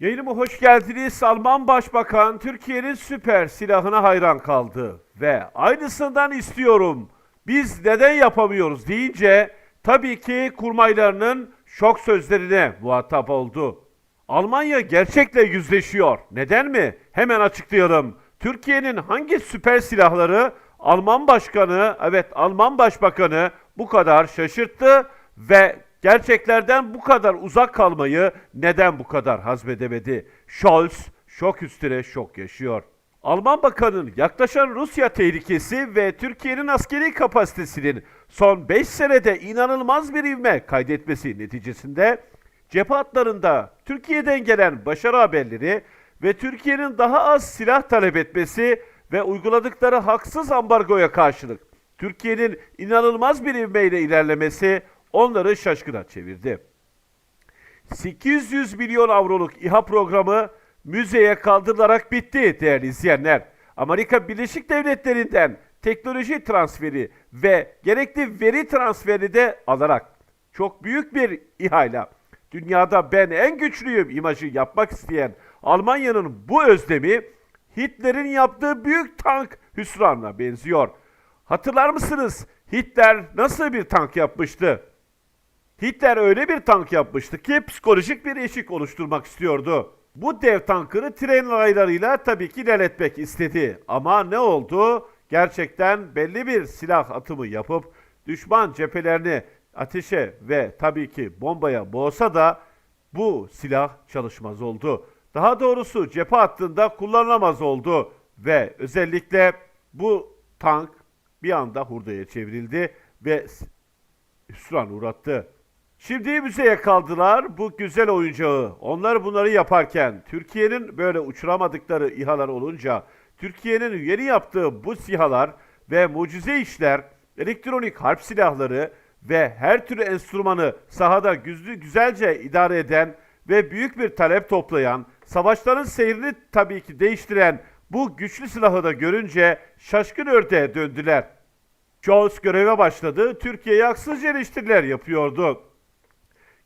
Yayınıma hoş geldiniz. Alman Başbakan Türkiye'nin süper silahına hayran kaldı. Ve aynısından istiyorum. Biz neden yapamıyoruz deyince tabii ki kurmaylarının şok sözlerine muhatap oldu. Almanya gerçekle yüzleşiyor. Neden mi? Hemen açıklayalım. Türkiye'nin hangi süper silahları Alman başkanı, evet Alman başbakanı bu kadar şaşırttı ve gerçeklerden bu kadar uzak kalmayı neden bu kadar hazmedemedi? Scholz şok üstüne şok yaşıyor. Alman bakanın yaklaşan Rusya tehlikesi ve Türkiye'nin askeri kapasitesinin son 5 senede inanılmaz bir ivme kaydetmesi neticesinde cephe hatlarında Türkiye'den gelen başarı haberleri ve Türkiye'nin daha az silah talep etmesi ve uyguladıkları haksız ambargoya karşılık Türkiye'nin inanılmaz bir ivmeyle ilerlemesi onları şaşkına çevirdi. 800 milyon avroluk İHA programı müzeye kaldırılarak bitti değerli izleyenler. Amerika Birleşik Devletleri'nden teknoloji transferi ve gerekli veri transferi de alarak çok büyük bir İHA'yla dünyada ben en güçlüyüm imajı yapmak isteyen Almanya'nın bu özlemi Hitler'in yaptığı büyük tank hüsranına benziyor. Hatırlar mısınız? Hitler nasıl bir tank yapmıştı? Hitler öyle bir tank yapmıştı ki psikolojik bir eşik oluşturmak istiyordu. Bu dev tankını tren raylarıyla tabii ki ilerletmek istedi. Ama ne oldu? Gerçekten belli bir silah atımı yapıp düşman cephelerini ateşe ve tabii ki bombaya boğsa da bu silah çalışmaz oldu. Daha doğrusu cephe hattında kullanılamaz oldu ve özellikle bu tank bir anda hurdaya çevrildi ve hüsran uğrattı. Şimdi müzeye kaldılar bu güzel oyuncağı. Onlar bunları yaparken Türkiye'nin böyle uçuramadıkları İHA'lar olunca Türkiye'nin yeni yaptığı bu SİHA'lar ve mucize işler, elektronik harp silahları ve her türlü enstrümanı sahada güzlü güzelce idare eden ve büyük bir talep toplayan, savaşların seyrini tabii ki değiştiren bu güçlü silahı da görünce şaşkın ördeğe döndüler. Scholz göreve başladı, Türkiye'ye haksızca eleştiriler yapıyordu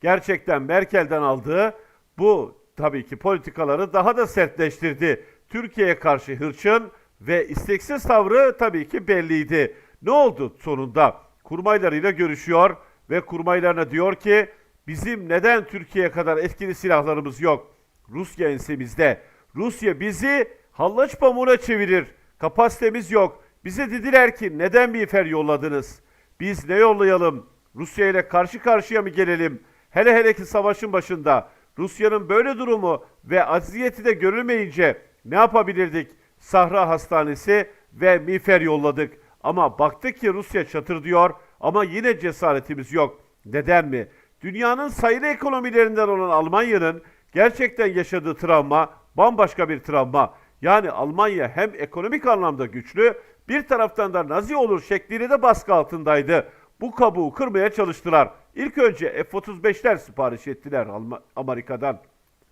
gerçekten Merkel'den aldığı bu tabii ki politikaları daha da sertleştirdi. Türkiye'ye karşı hırçın ve isteksiz tavrı tabii ki belliydi. Ne oldu sonunda? Kurmaylarıyla görüşüyor ve kurmaylarına diyor ki bizim neden Türkiye'ye kadar etkili silahlarımız yok? Rusya ensemizde. Rusya bizi hallaç pamuğuna çevirir. Kapasitemiz yok. Bize dediler ki neden miğfer yolladınız? Biz ne yollayalım? Rusya ile karşı karşıya mı gelelim? Hele hele ki savaşın başında Rusya'nın böyle durumu ve aziyeti de görülmeyince ne yapabilirdik? Sahra Hastanesi ve miğfer yolladık. Ama baktık ki Rusya çatır diyor ama yine cesaretimiz yok. Neden mi? Dünyanın sayılı ekonomilerinden olan Almanya'nın gerçekten yaşadığı travma bambaşka bir travma. Yani Almanya hem ekonomik anlamda güçlü bir taraftan da Nazi olur şekliyle de baskı altındaydı. Bu kabuğu kırmaya çalıştılar. İlk önce F-35'ler sipariş ettiler Amerika'dan.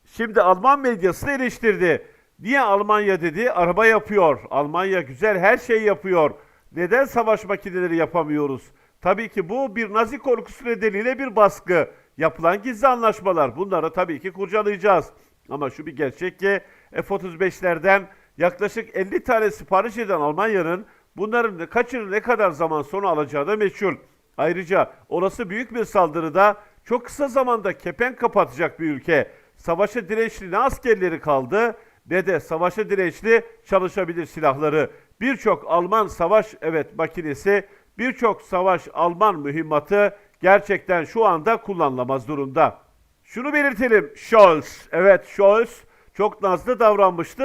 Şimdi Alman medyası eleştirdi. Niye Almanya dedi? Araba yapıyor. Almanya güzel her şeyi yapıyor. Neden savaş makineleri yapamıyoruz? Tabii ki bu bir Nazi korkusu nedeniyle bir baskı. Yapılan gizli anlaşmalar. Bunları tabii ki kurcalayacağız. Ama şu bir gerçek ki F-35'lerden yaklaşık 50 tane sipariş eden Almanya'nın bunların kaçını ne kadar zaman sonra alacağı da meçhul. Ayrıca orası büyük bir saldırıda çok kısa zamanda kepenk kapatacak bir ülke. Savaşa dirençli ne askerleri kaldı ne de savaşa dirençli çalışabilir silahları. Birçok Alman savaş evet makinesi, birçok savaş Alman mühimmatı gerçekten şu anda kullanılamaz durumda. Şunu belirtelim Scholz. Evet Scholz çok nazlı davranmıştı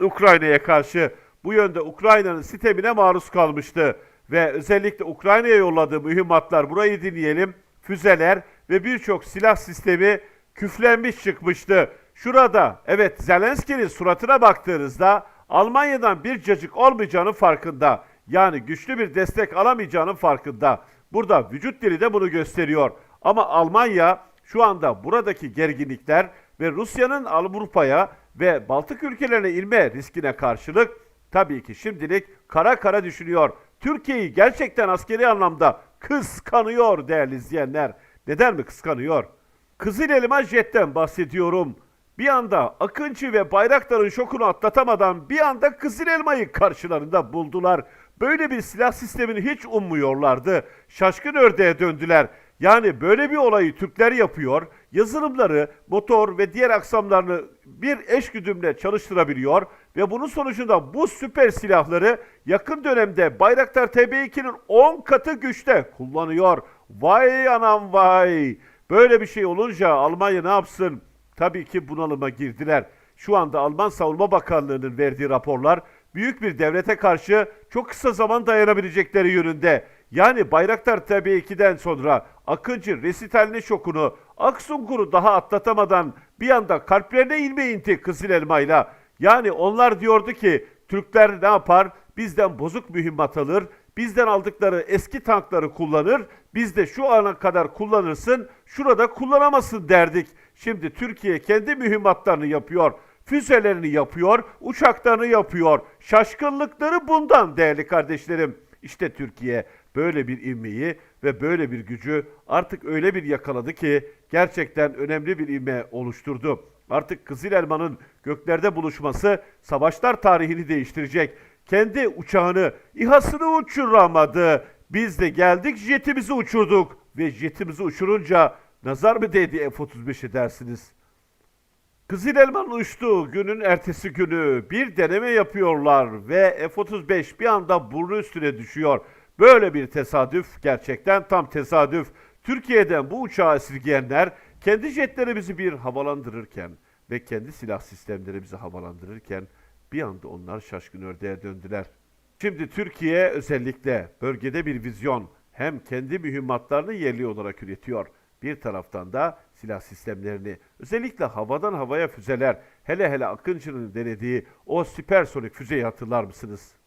Ukrayna'ya karşı. Bu yönde Ukrayna'nın sitemine maruz kalmıştı. Ve özellikle Ukrayna'ya yolladığı mühimmatlar burayı dinleyelim. Füzeler ve birçok silah sistemi küflenmiş çıkmıştı. Şurada evet Zelenski'nin suratına baktığınızda Almanya'dan bir cacık olmayacağının farkında. Yani güçlü bir destek alamayacağının farkında. Burada vücut dili de bunu gösteriyor. Ama Almanya şu anda buradaki gerginlikler ve Rusya'nın Avrupa'ya ve Baltık ülkelerine inme riskine karşılık tabii ki şimdilik kara kara düşünüyor. Türkiye'yi gerçekten askeri anlamda kıskanıyor değerli izleyenler. Neden mi kıskanıyor? Kızıl Elma Jet'ten bahsediyorum. Bir anda Akıncı ve Bayraktar'ın şokunu atlatamadan bir anda Kızıl Elma'yı karşılarında buldular. Böyle bir silah sistemini hiç ummuyorlardı. Şaşkın ördeğe döndüler. Yani böyle bir olayı Türkler yapıyor. Yazılımları, motor ve diğer aksamlarını bir eş güdümle çalıştırabiliyor ve bunun sonucunda bu süper silahları yakın dönemde Bayraktar TB2'nin 10 katı güçte kullanıyor. Vay anam vay. Böyle bir şey olunca Almanya ne yapsın? Tabii ki bunalıma girdiler. Şu anda Alman Savunma Bakanlığı'nın verdiği raporlar büyük bir devlete karşı çok kısa zaman dayanabilecekleri yönünde. Yani Bayraktar TB2'den sonra Akıncı resitalini şokunu, Aksungur'u daha atlatamadan bir anda kalplerine ilme inti Kızıl Elma'yla. Yani onlar diyordu ki Türkler ne yapar? Bizden bozuk mühimmat alır, bizden aldıkları eski tankları kullanır, biz de şu ana kadar kullanırsın, şurada kullanamazsın derdik. Şimdi Türkiye kendi mühimmatlarını yapıyor, füzelerini yapıyor, uçaklarını yapıyor. Şaşkınlıkları bundan değerli kardeşlerim. İşte Türkiye böyle bir ivmeyi ve böyle bir gücü artık öyle bir yakaladı ki gerçekten önemli bir ivme oluşturdu. Artık Kızıl Elma'nın göklerde buluşması savaşlar tarihini değiştirecek. Kendi uçağını, İHA'sını uçuramadı. Biz de geldik jetimizi uçurduk. Ve jetimizi uçurunca nazar mı değdi F-35'e dersiniz? Kızıl Elma'nın uçtuğu günün ertesi günü bir deneme yapıyorlar ve F-35 bir anda burnu üstüne düşüyor. Böyle bir tesadüf gerçekten tam tesadüf. Türkiye'den bu uçağı esirgeyenler kendi jetlerimizi bir havalandırırken ve kendi silah sistemlerimizi havalandırırken bir anda onlar şaşkın ördeğe döndüler. Şimdi Türkiye özellikle bölgede bir vizyon hem kendi mühimmatlarını yerli olarak üretiyor. Bir taraftan da silah sistemlerini özellikle havadan havaya füzeler hele hele Akıncı'nın denediği o süpersonik füzeyi hatırlar mısınız?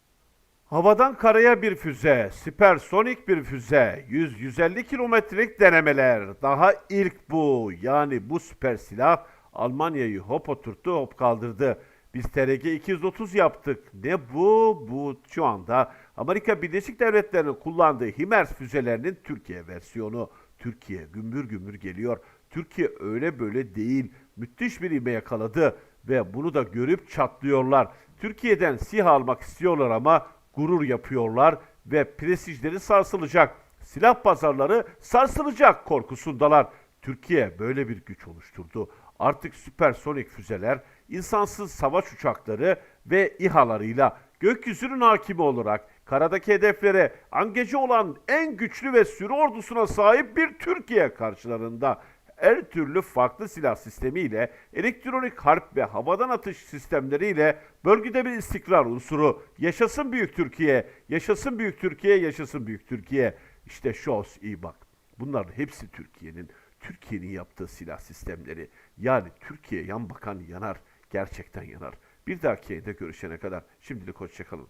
Havadan karaya bir füze, süpersonik bir füze, 100-150 kilometrelik denemeler. Daha ilk bu. Yani bu süper silah Almanya'yı hop oturttu, hop kaldırdı. Biz TRG 230 yaptık. Ne bu? Bu şu anda Amerika Birleşik Devletleri'nin kullandığı HIMARS füzelerinin Türkiye versiyonu. Türkiye gümbür gümbür geliyor. Türkiye öyle böyle değil. Müthiş bir ivme yakaladı ve bunu da görüp çatlıyorlar. Türkiye'den SİHA almak istiyorlar ama gurur yapıyorlar ve prestijleri sarsılacak. Silah pazarları sarsılacak korkusundalar. Türkiye böyle bir güç oluşturdu. Artık süpersonik füzeler, insansız savaş uçakları ve İHA'larıyla gökyüzünün hakimi olarak karadaki hedeflere angeci olan en güçlü ve sürü ordusuna sahip bir Türkiye karşılarında her türlü farklı silah sistemiyle, elektronik harp ve havadan atış sistemleriyle bölgede bir istikrar unsuru. Yaşasın Büyük Türkiye, yaşasın Büyük Türkiye, yaşasın Büyük Türkiye. İşte şos iyi bak. Bunların hepsi Türkiye'nin, Türkiye'nin yaptığı silah sistemleri. Yani Türkiye yan bakan yanar, gerçekten yanar. Bir dahaki yayında görüşene kadar şimdilik hoşçakalın.